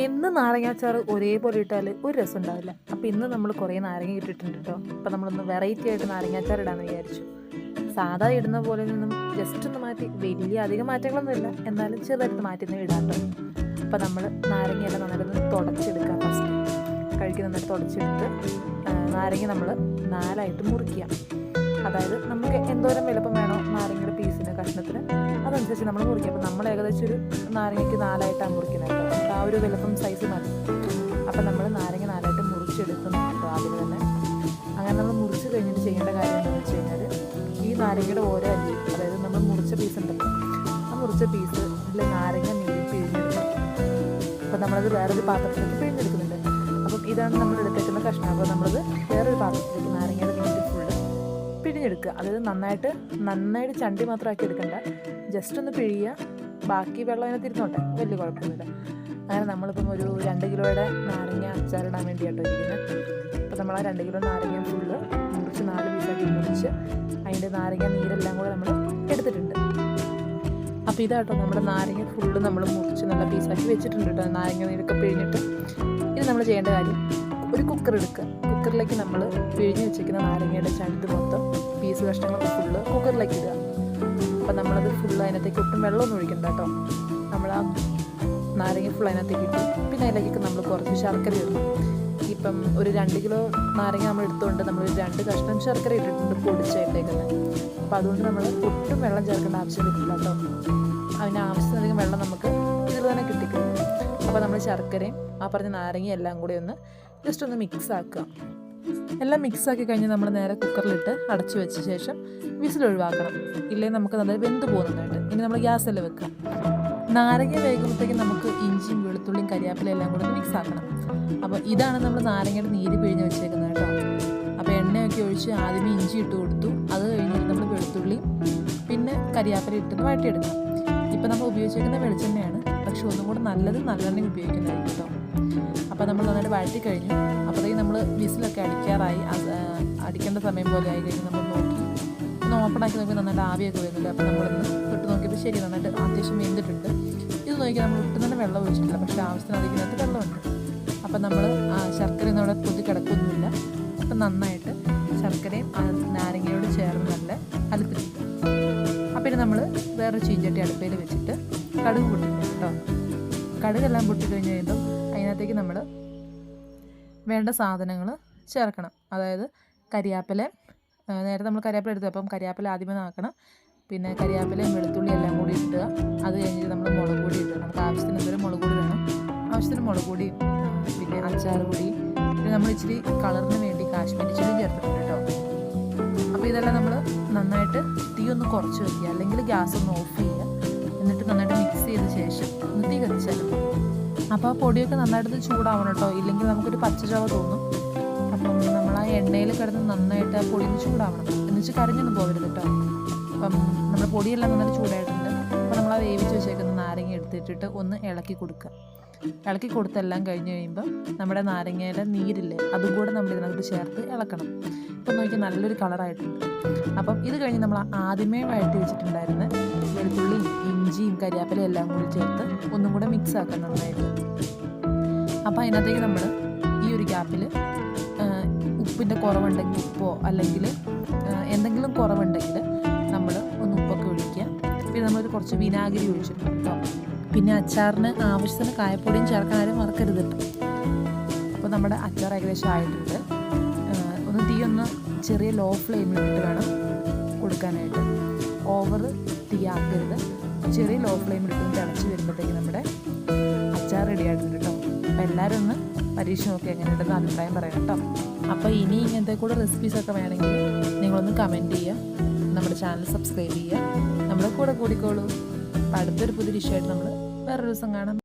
എന്ന് നാരങ്ങാച്ചാറ് ഒരേപോലെ ഇട്ടാൽ ഒരു രസം ഉണ്ടാവില്ല. അപ്പോൾ ഇന്ന് നമ്മൾ കുറേ നാരങ്ങ ഇട്ടിട്ടുണ്ട് കേട്ടോ അപ്പോൾ നമ്മളൊന്ന് വെറൈറ്റി ആയിട്ട് നാരങ്ങാച്ചാർ ഇടാമെന്ന് വിചാരിച്ചു. സാധാ ഇടുന്ന പോലെ നിന്നും ജസ്റ്റ് ഒന്ന് മാറ്റി വലിയ അധികം മാറ്റങ്ങളൊന്നുമില്ല എന്നാലും ചെറുതായിട്ട് മാറ്റി നിന്ന് ഇടാം കേട്ടോ അപ്പോൾ നമ്മൾ നാരങ്ങയെല്ലാം നന്നായിട്ടൊന്ന് തുടച്ചെടുക്കാം ഫസ്റ്റ് കഴുകി നന്നായിട്ട് തുടച്ചെടുത്ത് നാരങ്ങ നമ്മൾ നാലായിട്ട് മുറിക്കുക. അതായത് നമുക്ക് എന്തോരം വലുപ്പം വേണോ കഷ്ണത്തിന് അതനുസരിച്ച് നമ്മൾ മുറിക്കും. അപ്പോൾ നമ്മൾ ഏകദേശം ഒരു നാരങ്ങയ്ക്ക് നാലായിട്ടാണ് മുറിക്കുന്നത് കേട്ടോ. ആ ഒരു വലുപ്പം സൈസ് മതി. അപ്പം നമ്മൾ നാരങ്ങ നാലായിട്ട് മുറിച്ചെടുക്കുന്നു കേട്ടോ ആദ്യം തന്നെ. അങ്ങനെ നമ്മൾ മുറിച്ച് കഴിഞ്ഞിട്ട് ചെയ്യേണ്ട കാര്യം എന്താണെന്ന് വെച്ച് കഴിഞ്ഞാൽ ഈ നാരങ്ങയുടെ ഓരോ അരി അതായത് നമ്മൾ മുറിച്ച പീസ് ഉണ്ടല്ലോ. ആ മുറിച്ച പീസ് ഇതിൽ നാരങ്ങ നീര് പിഴിഞ്ഞെടുക്കും അപ്പം നമ്മളത് വേറൊരു പാത്രത്തിലേക്ക് പിഴിഞ്ഞെടുക്കുന്നുണ്ട്. അപ്പം ഇതാണ് നമ്മൾ എടുത്തേക്കുന്ന കഷ്ണം. അപ്പോൾ നമ്മളത് വേറൊരു പാത്രത്തിലേക്ക് പിഴിഞ്ഞെടുക്കുക അതായത് നന്നായിട്ട് നന്നായിട്ട് ചണ്ടി മാത്രമാക്കി എടുക്കണ്ട. ജസ്റ്റ് ഒന്ന് പിഴിയുക. ബാക്കി വെള്ളം അതിനകത്ത് ഇരുന്നോട്ടെ. വലിയ കുഴപ്പമൊന്നുമില്ല. അങ്ങനെ നമ്മളിപ്പം ഒരു രണ്ട് കിലോയുടെ നാരങ്ങ അച്ചാറിടാൻ വേണ്ടിയിട്ടോ ഇരിക്കുന്നത് അപ്പോൾ നമ്മൾ ആ രണ്ട് കിലോ നാരങ്ങ ഫുള്ള് മുറിച്ച് നാല് പീസാക്കി മുറിച്ച് അതിന്റെ നാരങ്ങ നീരെല്ലാം കൂടെ നമ്മൾ എടുത്തിട്ടുണ്ട്. അപ്പോൾ ഇതാട്ടോ നമ്മുടെ നാരങ്ങ ഫുള്ള് നമ്മൾ മുറിച്ച് നല്ല പീസാക്കി വെച്ചിട്ടുണ്ട് കേട്ടോ. നാരങ്ങ നീരൊക്കെ പിഴിഞ്ഞിട്ട്. ഇത് നമ്മൾ ചെയ്യേണ്ട കാര്യം ഒരു കുക്കർ എടുക്കുക കുക്കറിലേക്ക് നമ്മൾ പിഴിഞ്ഞ് വെച്ചിരിക്കുന്ന നാരങ്ങയുടെ ചണ്ട് മൊത്തം പീസ് കഷ്ണങ്ങൾ ഫുള്ള് കുക്കറിലേക്ക് ഇടുക. അപ്പം നമ്മളത് ഫുള്ള് അതിനകത്തേക്ക് ഒട്ടും വെള്ളമൊന്നും ഒഴിക്കണ്ട കേട്ടോ. നമ്മൾ ആ നാരങ്ങ ഫുൾ അതിനകത്തേക്ക് ഇട്ടു പിന്നെ അതിലേക്ക് നമ്മൾ കുറച്ച് ശർക്കര ഇടും. ഇപ്പം ഒരു രണ്ട് കിലോ നാരങ്ങ നമ്മൾ എടുത്തുകൊണ്ട് നമ്മൾ രണ്ട് കഷ്ണം ശർക്കര ഇട്ടിട്ടുണ്ട് പൊടിച്ചായിട്ടേക്കുന്നത് അപ്പോൾ അതുകൊണ്ട് നമ്മൾ ഒട്ടും വെള്ളം ചേർക്കേണ്ട ആവശ്യം വരില്ല കേട്ടോ. അതിന് ആവശ്യത്തിലധികം വെള്ളം നമുക്ക് ഇതിൽ തന്നെ കിട്ടിക്കും അപ്പോൾ നമ്മൾ ശർക്കരയും ആ പറഞ്ഞ നാരങ്ങയും എല്ലാം കൂടി ഒന്ന് ജസ്റ്റ് ഒന്ന് മിക്സ് ആക്കുക. എല്ലാം മിക്സ് ആക്കി കഴിഞ്ഞ് നമ്മൾ നേരെ കുക്കറിലിട്ട് അടച്ചു വെച്ച ശേഷം വിസിൽ ഒഴിവാക്കണം. ഇല്ലെങ്കിൽ നമുക്ക് നല്ല വെന്ത് പോകുന്നുണ്ട് ഇനി നമ്മൾ ഗ്യാസിൽ വെക്കുക? നാരങ്ങ വേകുമ്പോഴത്തേക്കും നമുക്ക് ഇഞ്ചിയും വെളുത്തുള്ളിയും കരിയാപ്പിലയും എല്ലാം കൂടി മിക്സ് ആക്കണം. അപ്പോൾ ഇതാണ് നമ്മൾ നാരങ്ങയുടെ നീര് പിഴിഞ്ഞ് വെച്ചേക്കുന്നത് കേട്ടോ. അപ്പോൾ എണ്ണയൊക്കെ ഒഴിച്ച് ആദ്യമേ ഇഞ്ചി ഇട്ട് കൊടുത്തു. അത് കഴിഞ്ഞിട്ട് നമ്മൾ വെളുത്തുള്ളി പിന്നെ കരിയാപ്പില ഇട്ടിട്ട് വഴറ്റിയെടുക്കാം. ഇപ്പോൾ നമ്മൾ ഉപയോഗിച്ചേക്കുന്ന വെളിച്ചെണ്ണയാണ് പക്ഷെ ഒന്നും കൂടെ നല്ലത് നല്ലെണ്ണ ഉപയോഗിക്കുന്നതായിരിക്കും കേട്ടോ അപ്പോൾ നമ്മൾ നന്നായിട്ട് വഴറ്റി കഴിഞ്ഞു. അപ്പോഴത്തേക്കും നമ്മൾ വിസിലൊക്കെ അടിക്കാറായി. അടിക്കേണ്ട സമയം പോലെ ആയി കഴിഞ്ഞ് നമ്മൾ നോക്കി. ഒന്ന് ഓപ്പൺ ആക്കി നോക്കി നന്നായിട്ട് ആവിയൊക്കെ വരുന്നുണ്ട്. അപ്പോൾ നമ്മളിന്ന് തൊട്ട് നോക്കിയപ്പോൾ ശരി നന്നായിട്ട് അത്യാവശ്യം വെന്തിട്ടുണ്ട്. ഇത് നോക്കി നമ്മൾ ഒട്ടും തന്നെ വെള്ളം ഒഴിച്ചിട്ടില്ല. പക്ഷേ ആവശ്യത്തിന് അതിനകത്ത് വെള്ളമുണ്ട്. അപ്പം നമ്മൾ ശർക്കര ഒന്നും അവിടെ പൊതി കിടക്കൊന്നുമില്ല അപ്പം നന്നായിട്ട് ശർക്കരയും നാരങ്ങയോട് ചേർന്ന് നല്ല അലുത്തിട്ടുണ്ട് അപ്പം നമ്മൾ വേറൊരു ചീഞ്ചട്ടി അടുപ്പയിൽ വെച്ചിട്ട് കടുക് പൊട്ടിക്കും കേട്ടോ. കടുകെല്ലാം പൊട്ടി കഴിഞ്ഞ് കഴിയുമ്പം അതിനകത്തേക്ക് നമ്മൾ വേണ്ട സാധനങ്ങൾ ചേർക്കണം. അതായത് കരിയാപ്പില നേരത്തെ നമ്മൾ കരിയാപ്പില എടുത്തു അപ്പം കരിയാപ്പില ആദ്യമേ നാക്കണം. പിന്നെ കരിയാപ്പിലയും വെളുത്തുള്ളി എല്ലാം കൂടി ഇട്ടുക അത് കഴിഞ്ഞിട്ട് നമ്മൾ മുളക് പൊടി ഇട്ടുക നമുക്ക് ആവശ്യത്തിന് എന്തെങ്കിലും മുളക് പൊടി വേണം? ആവശ്യത്തിന് മുളക് പൊടി പിന്നെ അച്ചാർ പൊടി. പിന്നെ നമ്മൾ ഇച്ചിരി കളറിന് വേണ്ടി കാശ്മീരി ചില്ലി ചേർത്തിട്ടുണ്ട് കേട്ടോ. അപ്പോൾ ഇതെല്ലാം നമ്മൾ നന്നായിട്ട് തീ ഒന്ന് കുറച്ച് വയ്ക്കുക അല്ലെങ്കിൽ ഗ്യാസ് ഒന്ന് ഓഫ് ചെയ്യുക. എന്നിട്ട് നന്നായിട്ട് മിക്സ് ചെയ്ത ശേഷം ഒന്ന് തീ കത്തിച്ചാലും അപ്പോൾ ആ പൊടിയൊക്കെ നന്നായിട്ട് ചൂടാവണം കേട്ടോ. ഇല്ലെങ്കിൽ നമുക്കൊരു പച്ചചവ തോന്നും. അപ്പം നമ്മൾ ആ എണ്ണയിൽ കിടന്ന് നന്നായിട്ട് ആ പൊടി ചൂടാവണം. എന്നുവെച്ച് കരിഞ്ഞൊന്നും പോകരുത് കേട്ടോ. അപ്പം നമ്മുടെ പൊടിയെല്ലാം നന്നായിട്ട് ചൂടായിട്ടുണ്ട്. അപ്പോൾ നമ്മൾ ആ വേവിച്ച് വെച്ചേക്കുന്ന നാരങ്ങ എടുത്തിട്ടിട്ട് ഒന്ന് ഇളക്കി കൊടുക്കുക. ഇളക്കി കൊടുത്തെല്ലാം കഴിഞ്ഞ് കഴിയുമ്പോൾ നമ്മുടെ നാരങ്ങയുടെ നീരില്ലേ അതും കൂടെ നമ്മൾ ഇതിനകത്ത് ചേർത്ത് ഇളക്കണം. ഇപ്പം നോക്കി നല്ലൊരു കളറായിട്ടുണ്ട് അപ്പം ഇത് കഴിഞ്ഞ് നമ്മൾ ആദ്യമേ വഴറ്റി വെച്ചിട്ടുണ്ടായിരുന്ന വെളുത്തുള്ളിയും ഇഞ്ചിയും കരിയാപ്പിലയും എല്ലാം കൂടി ചേർത്ത് ഒന്നും കൂടെ മിക്സ് ആക്കണം നന്നായിട്ട്. അപ്പോൾ അതിനകത്തേക്ക് നമ്മൾ ഈ ഒരു ഗ്യാപ്പിൽ ഉപ്പിന്റെ കുറവുണ്ടെങ്കിൽ ഉപ്പോ അല്ലെങ്കിൽ എന്തെങ്കിലും കുറവുണ്ടെങ്കിൽ നമ്മൾ ഒന്ന് ഉപ്പൊക്കെ ഒഴിക്കുക. പിന്നെ നമ്മളൊരു കുറച്ച് വിനാഗിരി ഒഴിച്ചിട്ടുണ്ട്. കേട്ടോ പിന്നെ അച്ചാറിന് ആവശ്യത്തിന് കായപ്പൊടിയും ചേർക്കാൻ ആരും മറക്കരുത് അപ്പോൾ നമ്മുടെ അച്ചാർ ഏകദേശം ആയിട്ടുണ്ട്. ഒന്ന് തീ ഒന്ന് ചെറിയ ലോ ഫ്ലെയിമിൽ ഇട്ട് വേണം കൊടുക്കാനായിട്ട്. ഓവർ തീ ആക്കരുത്. ചെറിയ ലോ ഫ്ലെയിമിൽ ഇട്ട് തിളച്ച് വരുമ്പോഴത്തേക്ക് നമ്മുടെ അച്ചാർ റെഡി ആയിട്ടുണ്ട് കേട്ടോ അപ്പോൾ എല്ലാവരും ഒന്ന് പരീക്ഷ നോക്കി എങ്ങനെയുണ്ടെന്ന് അഭിപ്രായം പറയാം കേട്ടോ അപ്പോൾ ഇനി ഇങ്ങനത്തെ കൂടെ റെസിപ്പീസൊക്കെ വേണമെങ്കിൽ നിങ്ങളൊന്ന് കമന്റ് ചെയ്യുക. നമ്മുടെ ചാനൽ സബ്സ്ക്രൈബ് ചെയ്യുക. നമ്മുടെ കൂടെ കൂടിക്കോളൂ. അടുത്തൊരു പുതിയ ഡിഷായിട്ട് നമ്മൾ വേറൊരു ദിവസം കാണാം.